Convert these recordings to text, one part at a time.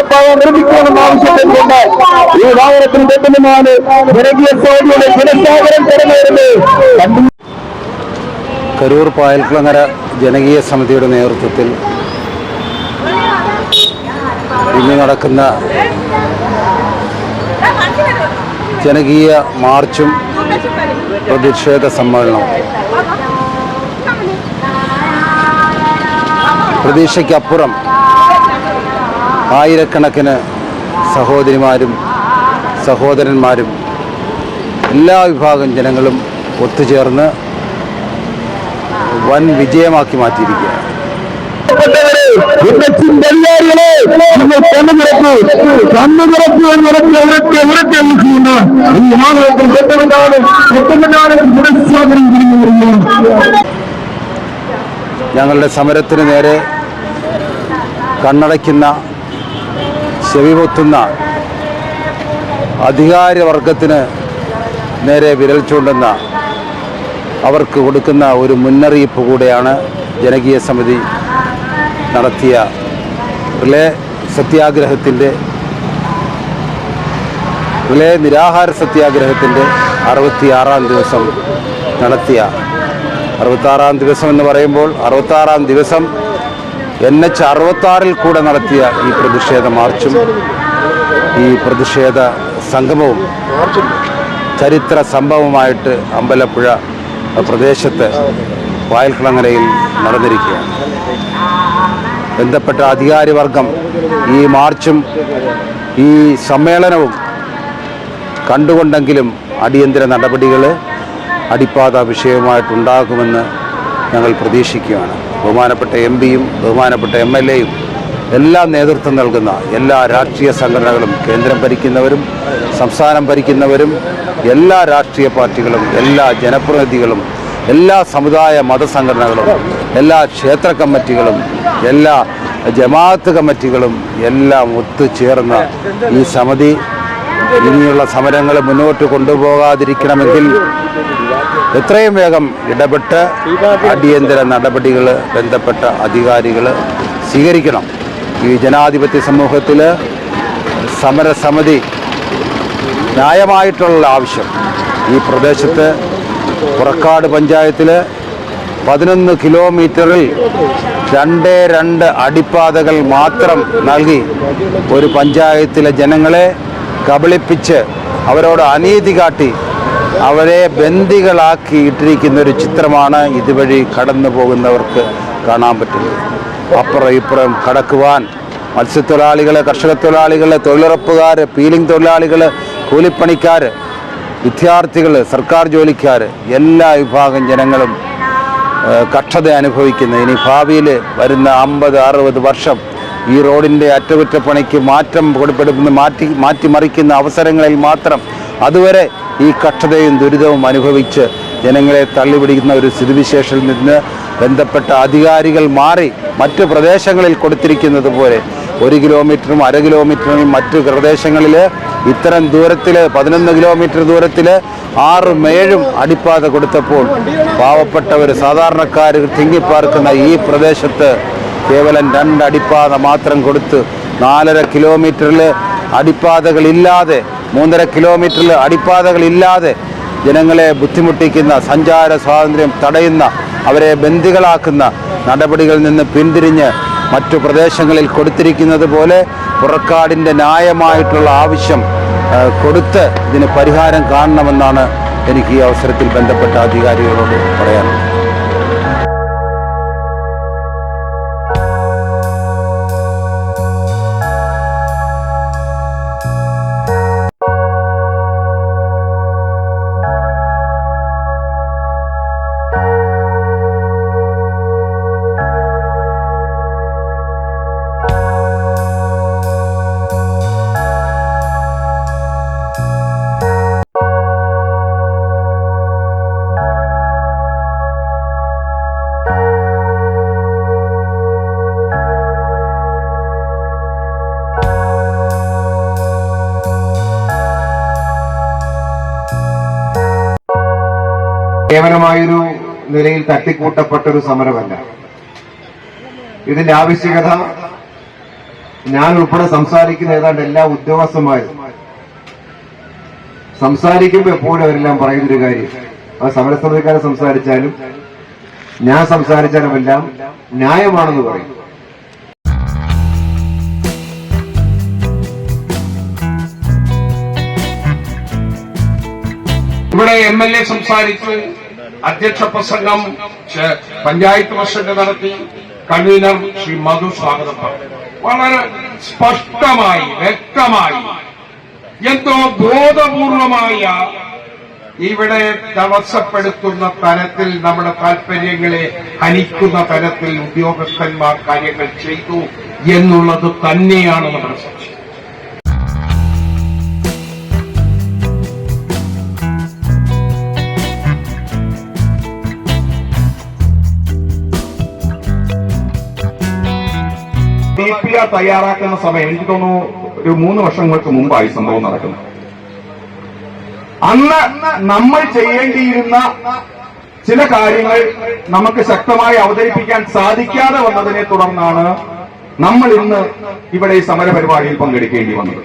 നടപ്പായ നിർമ്മിക്കണമെന്ന് ആവശ്യപ്പെട്ടുകൊണ്ട് ഈ വാഹനത്തിന് തെറ്റുന്നതാണ് ജനകീയ സമിതിയുടെ ജനസാഗരം കണ്ടു കരൂർ പായൽക്കുളങ്ങര ജനകീയ സമിതിയുടെ നേതൃത്വത്തിൽ ഇന്ന് നടക്കുന്ന ജനകീയ മാർച്ചും പ്രതിഷേധ സമ്മേളനവും. പ്രതീക്ഷയ്ക്കപ്പുറം ആയിരക്കണക്കിന് സഹോദരിമാരും സഹോദരന്മാരും എല്ലാ വിഭാഗം ജനങ്ങളും ഒത്തുചേർന്ന് വൻ വിജയമാക്കി മാറ്റിയിരിക്കുകയാണ്. തിരിഞ്ഞു ഞങ്ങളുടെ സമരത്തിന് നേരെ കണ്ണടയ്ക്കുന്ന ചെവിപൊത്തുന്ന അധികാരവർഗത്തിന് നേരെ വിരൽ ചൂണ്ടുന്ന അവർക്ക് കൊടുക്കുന്ന ഒരു മുന്നറിയിപ്പ് കൂടെയാണ് ജനകീയ സമിതി നടത്തിയ റിലേ സത്യാഗ്രഹത്തിന്റെ റിലേ നിരാഹാര സത്യാഗ്രഹത്തിന്റെ അറുപത്തിയാറാം ദിവസം നടത്തിയ അറുപത്താറാം ദിവസം എന്ന് പറയുമ്പോൾ അറുപത്താറാം ദിവസം എൻ എച്ച് അറുപത്താറിൽ കൂടെ നടത്തിയ ഈ പ്രതിഷേധ മാർച്ചും ഈ പ്രതിഷേധ സംഗമവും ചരിത്ര സംഭവമായിട്ട് അമ്പലപ്പുഴ പ്രദേശത്ത് വയൽക്കിളങ്ങരയിൽ നടന്നിരിക്കുകയാണ്. ബന്ധപ്പെട്ട അധികാരിവർഗം ഈ മാർച്ചും ഈ സമ്മേളനവും കണ്ടുകൊണ്ടെങ്കിലും അടിയന്തര നടപടികൾ അടിപ്പാത വിഷയവുമായിട്ടുണ്ടാകുമെന്ന് ഞങ്ങൾ പ്രതീക്ഷിക്കുകയാണ്. ബഹുമാനപ്പെട്ട എം പിയും ബഹുമാനപ്പെട്ട എം എൽ എയും എല്ലാ നേതൃത്വം നൽകുന്ന എല്ലാ രാഷ്ട്രീയ സംഘടനകളും കേന്ദ്രം ഭരിക്കുന്നവരും സംസ്ഥാനം ഭരിക്കുന്നവരും എല്ലാ രാഷ്ട്രീയ പാർട്ടികളും എല്ലാ ജനപ്രതിനിധികളും എല്ലാ സമുദായ മതസംഘടനകളും എല്ലാ ക്ഷേത്ര കമ്മിറ്റികളും എല്ലാ ജമാഅത്ത് കമ്മിറ്റികളും എല്ലാം ഒത്തുചേർന്ന ഈ സമിതി. ഇനിയുള്ള സമരങ്ങൾ മുന്നോട്ട് കൊണ്ടുപോകാതിരിക്കണമെങ്കിൽ എത്രയും വേഗം ഇടപെട്ട് അടിയന്തര നടപടികൾ ബന്ധപ്പെട്ട അധികാരികൾ സ്വീകരിക്കണം. ഈ ജനാധിപത്യ സമൂഹത്തിൽ സമരസമിതി ന്യായമായിട്ടുള്ള ആവശ്യം. ഈ പ്രദേശത്ത് പുറക്കാട് പഞ്ചായത്തിൽ പതിനൊന്ന് കിലോമീറ്ററിൽ രണ്ട് രണ്ട് അടിപ്പാതകൾ മാത്രം നൽകി ഒരു പഞ്ചായത്തിലെ ജനങ്ങളെ കബളിപ്പിച്ച് അവരോട് അനീതി കാട്ടി അവരെ ബന്ദികളാക്കി ഇട്ടിരിക്കുന്ന ഒരു ചിത്രമാണ് ഇതുവഴി കടന്നു പോകുന്നവർക്ക് കാണാൻ പറ്റുന്നത്. അപ്പുറം ഇപ്പുറം കടക്കുവാൻ മത്സ്യത്തൊഴിലാളികൾ കർഷക തൊഴിലാളികൾ തൊഴിലുറപ്പുകാർ പീലിംഗ് തൊഴിലാളികൾ കൂലിപ്പണിക്കാർ വിദ്യാർത്ഥികൾ സർക്കാർ ജോലിക്കാർ എല്ലാ വിഭാഗം ജനങ്ങളും ഏഹ്, കഷ്ടത അനുഭവിക്കുന്ന. ഇനി ഭാവിയിൽ വരുന്ന അമ്പത് അറുപത് വർഷം ഈ റോഡിന്റെ അറ്റകുറ്റപ്പണിക്ക് മാറ്റം കൊടുപ്പെടുന്ന മാറ്റി മാറ്റിമറിക്കുന്ന അവസരങ്ങളിൽ മാത്രം അതുവരെ ഈ കഷ്ടതയും ദുരിതവും അനുഭവിച്ച് ജനങ്ങളെ തള്ളിപിടിക്കുന്ന ഒരു സ്ഥിതിവിശേഷത്തിൽ നിന്ന് ബന്ധപ്പെട്ട അധികാരികൾ മാറി മറ്റു പ്രദേശങ്ങളിൽ കൊടുത്തിരിക്കുന്നത് പോലെ ഒരു കിലോമീറ്ററും അര കിലോമീറ്ററും മറ്റു പ്രദേശങ്ങളിൽ ഇത്തരം ദൂരത്തിൽ പതിനൊന്ന് കിലോമീറ്റർ ദൂരത്തിൽ ആറും ഏഴും അടിപ്പാത കൊടുത്തപ്പോൾ പാവപ്പെട്ടവർ സാധാരണക്കാർ തിങ്ങിപ്പാർക്കുന്ന ഈ പ്രദേശത്ത് കേവലം രണ്ട് അടിപ്പാത മാത്രം കൊടുത്ത് നാലര കിലോമീറ്ററിൽ അടിപ്പാതകളില്ലാതെ മൂന്നര കിലോമീറ്ററിൽ അടിപ്പാതകളില്ലാതെ ജനങ്ങളെ ബുദ്ധിമുട്ടിക്കുന്ന സഞ്ചാര സ്വാതന്ത്ര്യം തടയുന്ന അവരെ ബന്ദികളാക്കുന്ന നടപടികളിൽ നിന്ന് പിന്തിരിഞ്ഞ് മറ്റു പ്രദേശങ്ങളിൽ കൊടുത്തിരിക്കുന്നത് പോലെ പുറക്കാടിന്റെ ന്യായമായിട്ടുള്ള ആവശ്യം കൊടുത്ത് ഇതിന് പരിഹാരം കാണണമെന്നാണ് എനിക്ക് ഈ അവസരത്തിൽ ബന്ധപ്പെട്ട അധികാരികളോട് പറയാനുള്ളത്. കേവലമായൊരു നിലയിൽ തട്ടിക്കൂട്ടപ്പെട്ട ഒരു സമരമല്ല. ഇതിന്റെ ആവശ്യകത ഞാൻ ഉൾപ്പെടെ സംസാരിക്കുന്ന ഏതാണ്ട് എല്ലാ ഉദ്യോഗസ്ഥന്മാരും സംസാരിക്കുമ്പോൾ എപ്പോഴും അവരെല്ലാം പറയുന്നൊരു കാര്യം. ആ സമരസമിതിക്കാരെ സംസാരിച്ചാലും ഞാൻ സംസാരിച്ചാലും എല്ലാം ന്യായമാണെന്ന് പറയും. ഇവിടെ എം എൽ എ സംസാരിച്ചു അധ്യക്ഷ പ്രസംഗം പഞ്ചായത്ത് പ്രസിഡന്റ് നടത്തി. കൺവീനർ ശ്രീ മധു സ്വാഗതം പറഞ്ഞു. വളരെ സ്പഷ്ടമായി വ്യക്തമായി എന്തോ ബോധപൂർവമായ ഇവിടെ തടസ്സപ്പെടുത്തുന്ന തരത്തിൽ നമ്മുടെ താല്പര്യങ്ങളെ ഹനിക്കുന്ന തരത്തിൽ ഉദ്യോഗസ്ഥന്മാർ കാര്യങ്ങൾ ചെയ്തു എന്നുള്ളത് തന്നെയാണ് നമ്മുടെ സംശയം. ഡി തയ്യാറാക്കുന്ന സമയം എനിക്ക് തോന്നുന്നു ഒരു മൂന്ന് വർഷങ്ങൾക്ക് മുമ്പായി സംഭവം നടക്കുന്നത് അന്ന് നമ്മൾ ചെയ്യേണ്ടിയിരുന്ന ചില കാര്യങ്ങൾ നമുക്ക് ശക്തമായി അവതരിപ്പിക്കാൻ സാധിക്കാതെ വന്നതിനെ തുടർന്നാണ് നമ്മൾ ഇന്ന് ഇവിടെ ഈ സമരപരിപാടിയിൽ പങ്കെടുക്കേണ്ടി വന്നത്.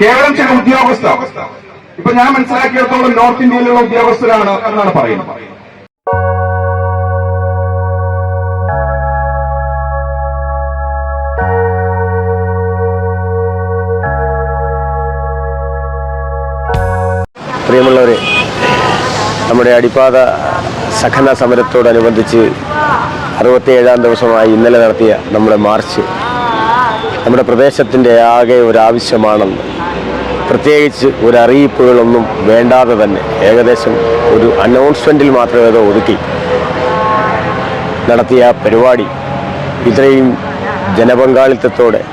കേവലം ചില ഉദ്യോഗസ്ഥ ഇപ്പൊ ഞാൻ മനസ്സിലാക്കിയിടത്തോളം നോർത്ത് ഇന്ത്യയിലുള്ള ഉദ്യോഗസ്ഥരാണ് എന്നാണ് പറയുന്നത്. പ്രിയമുള്ളവരെ നമ്മുടെ അടിപ്പാത സഖന സമരത്തോടനുബന്ധിച്ച് അറുപത്തിയേഴാം ദിവസമായി ഇന്നലെ നടത്തിയ നമ്മുടെ മാർച്ച് നമ്മുടെ പ്രദേശത്തിന്റെ ആകെ ഒരു ആവശ്യമാണെന്ന് പ്രത്യേകിച്ച് ഒരു വേണ്ടാതെ തന്നെ ഏകദേശം ഒരു അനൗൺസ്മെന്റിൽ മാത്രമേ അത് ഒതുക്കി നടത്തിയ പരിപാടി ഇത്രയും ജനപങ്കാളിത്തത്തോടെ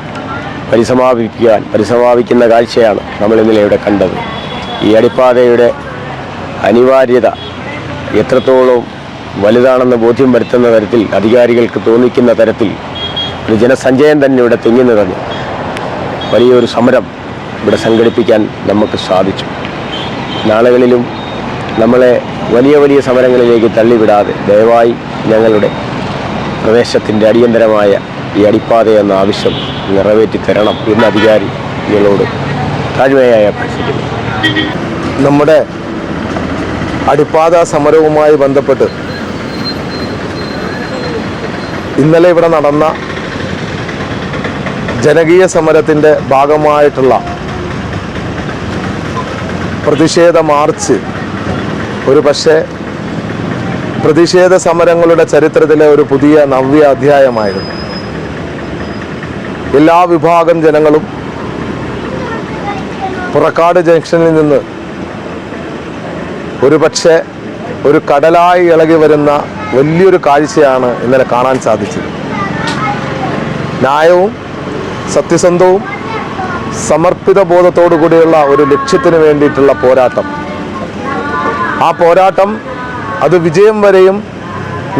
പരിസമാപിക്കാൻ പരിസമാപിക്കുന്ന കാഴ്ചയാണ് നമ്മൾ ഇന്നലെ ഇവിടെ കണ്ടത്. ഈ അടിപ്പാതയുടെ അനിവാര്യത എത്രത്തോളം വലുതാണെന്ന് ബോധ്യം വരുത്തുന്ന തരത്തിൽ അധികാരികൾക്ക് തോന്നിക്കുന്ന തരത്തിൽ ഒരു ജനസഞ്ചയം തന്നെ ഇവിടെ തിങ്ങി നിറഞ്ഞു വലിയൊരു സമരം ഇവിടെ സംഘടിപ്പിക്കാൻ നമുക്ക് സാധിച്ചു. നാളുകളിലും നമ്മളെ വലിയ വലിയ സമരങ്ങളിലേക്ക് തള്ളിവിടാതെ ദയവായി ഞങ്ങളുടെ പ്രദേശത്തിന്റെ അടിയന്തരമായ ഈ അടിപ്പാത എന്ന ആവശ്യം നിറവേറ്റി തരണം എന്ന് അധികാരികളോട് താഴ്മയായി അഭ്യർത്ഥിക്കുന്നു. നമ്മുടെ അടിപ്പാത സമരവുമായി ബന്ധപ്പെട്ട് ഇന്നലെ ഇവിടെ നടന്ന ജനകീയ സമരത്തിന്റെ ഭാഗമായിട്ടുള്ള പ്രതിഷേധ മാർച്ച് ഒരു പക്ഷേ പ്രതിഷേധ സമരങ്ങളുടെ ചരിത്രത്തിലെ ഒരു പുതിയ നവ്യ അധ്യായമായിരുന്നു. എല്ലാ വിഭാഗം ജനങ്ങളും പുറക്കാട് ജംഗ്ഷനിൽ നിന്ന് ഒരു പക്ഷേ ഒരു കടലായി ഇളകി വരുന്ന വലിയൊരു കാഴ്ചയാണ് ഇന്നലെ കാണാൻ സാധിച്ചത്. ന്യായവും സത്യസന്ധവും സമർപ്പിത ബോധത്തോടു കൂടിയുള്ള ഒരു ലക്ഷ്യത്തിന് വേണ്ടിയിട്ടുള്ള പോരാട്ടം. ആ പോരാട്ടം അത് വിജയം വരെയും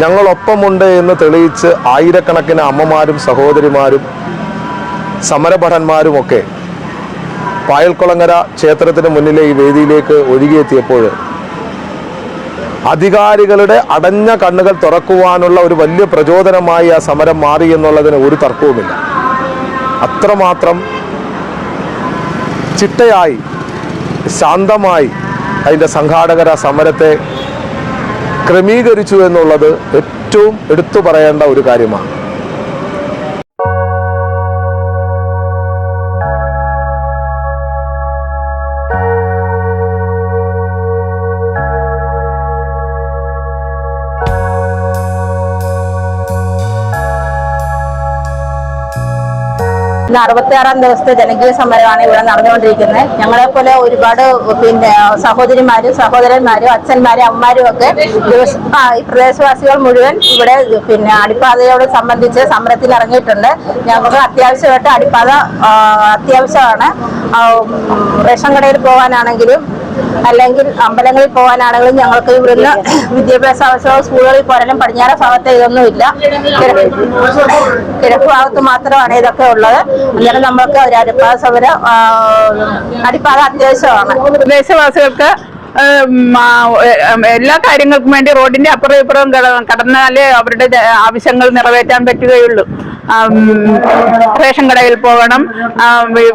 ഞങ്ങളൊപ്പമുണ്ട് എന്ന് തെളിയിച്ച് ആയിരക്കണക്കിന് അമ്മമാരും സഹോദരിമാരും സമരഭടന്മാരുമൊക്കെ പായൽക്കുളങ്ങര ക്ഷേത്രത്തിന് മുന്നിലെ ഈ വേദിയിലേക്ക് ഒഴുകിയെത്തിയപ്പോൾ അധികാരികളുടെ അടഞ്ഞ കണ്ണുകൾ തുറക്കുവാനുള്ള ഒരു വലിയ പ്രചോദനമായി ആ സമരം മാറി എന്നുള്ളതിന് ഒരു തർക്കവുമില്ല. അത്രമാത്രം ചിട്ടയായി ശാന്തമായി അതിന്റെ സംഘാടകർ ആ സമരത്തെ ക്രമീകരിച്ചു എന്നുള്ളത് ഏറ്റവും എടുത്തു പറയേണ്ട ഒരു കാര്യമാണ്. ഇന്ന് അറുപത്തിയാറാം ദിവസത്തെ ജനകീയ സമരമാണ് ഇവിടെ നടന്നുകൊണ്ടിരിക്കുന്നത്. ഞങ്ങളെ പോലെ ഒരുപാട് പിന്നെ സഹോദരിമാരും സഹോദരന്മാരും അച്ഛന്മാരും അമ്മമാരും ഒക്കെ ഈ പ്രദേശവാസികൾ മുഴുവൻ ഇവിടെ പിന്നെ അടിപ്പാതയോട് സംബന്ധിച്ച് സമരത്തിൽ ഇറങ്ങിയിട്ടുണ്ട്. ഞങ്ങൾക്ക് അത്യാവശ്യമായിട്ട് അടിപ്പാത അത്യാവശ്യമാണ്. റേഷൻ കടയിൽ പോകാനാണെങ്കിലും അല്ലെങ്കിൽ അമ്പലങ്ങളിൽ പോകാനാണെങ്കിലും ഞങ്ങൾക്ക് ഇവിടുന്ന് വിദ്യാഭ്യാസ ആവശ്യമോ സ്കൂളുകളിൽ പോരാനും പടിഞ്ഞാറ ഭാഗത്ത് ഇതൊന്നുമില്ല. കിഴക്ക് ഭാഗത്ത് മാത്രമാണ് ഇതൊക്കെ ഉള്ളത്. അന്നേരം നമ്മൾക്ക് ഒരു അടിപ്പാത സമരം ആ, അടിപ്പാത അത്യാവശ്യമാണ്. ഉം, എല്ലാ കാര്യങ്ങൾക്കും വേണ്ടി റോഡിന്റെ അപ്പുറം ഇപ്പുറം കടന്നാലേ അവരുടെ ആവശ്യങ്ങൾ നിറവേറ്റാൻ പറ്റുകയുള്ളൂ. റേഷൻ കടയിൽ പോകണം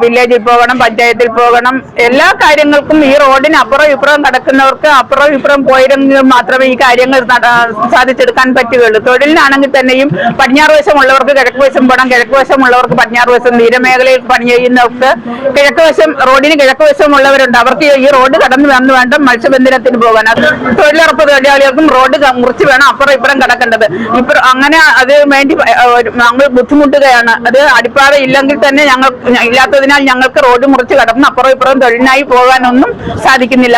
വില്ലേജിൽ പോകണം പഞ്ചായത്തിൽ പോകണം. എല്ലാ കാര്യങ്ങൾക്കും ഈ റോഡിന് അപ്പുറം ഇപ്പുറം നടക്കുന്നവർക്ക് അപ്പുറം ഇപ്പുറം പോയിരുന്നെങ്കിൽ മാത്രമേ ഈ കാര്യങ്ങൾ സാധിച്ചെടുക്കാൻ പറ്റുകയുള്ളൂ. തൊഴിലിനാണെങ്കിൽ തന്നെയും പടിഞ്ഞാറ് വശമുള്ളവർക്ക് കിഴക്ക് വശം പോകണം കിഴക്ക് വശമുള്ളവർക്ക് പടിഞ്ഞാറ് വശം തീരമേഖലയിൽ പണി ചെയ്യുന്നവർക്ക് കിഴക്ക് വശം റോഡിന് കിഴക്ക് വശമുള്ളവരുണ്ട്. അവർക്ക് ഈ റോഡ് കടന്നു വന്നു വേണ്ട മത്സ്യബന്ധനത്തിന് പോകാൻ. അത് തൊഴിലുറപ്പ് തൊഴിലാളികൾക്കും റോഡ് മുറിച്ച് വേണം അപ്പുറം ഇപ്പുറം കിടക്കേണ്ടത്. ഇപ്പുറം അങ്ങനെ അത് വേണ്ടി നമ്മൾ ബുദ്ധിമുട്ടുകയാണ്. അത് അടിപ്പാറ ഇല്ലെങ്കിൽ തന്നെ ഞങ്ങൾ ഇല്ലാത്തതിനാൽ ഞങ്ങൾക്ക് റോഡ് മുറിച്ച് കടന്ന് അപ്പുറം ഇപ്പുറം തൊഴിലിനായി പോകാനൊന്നും സാധിക്കുന്നില്ല.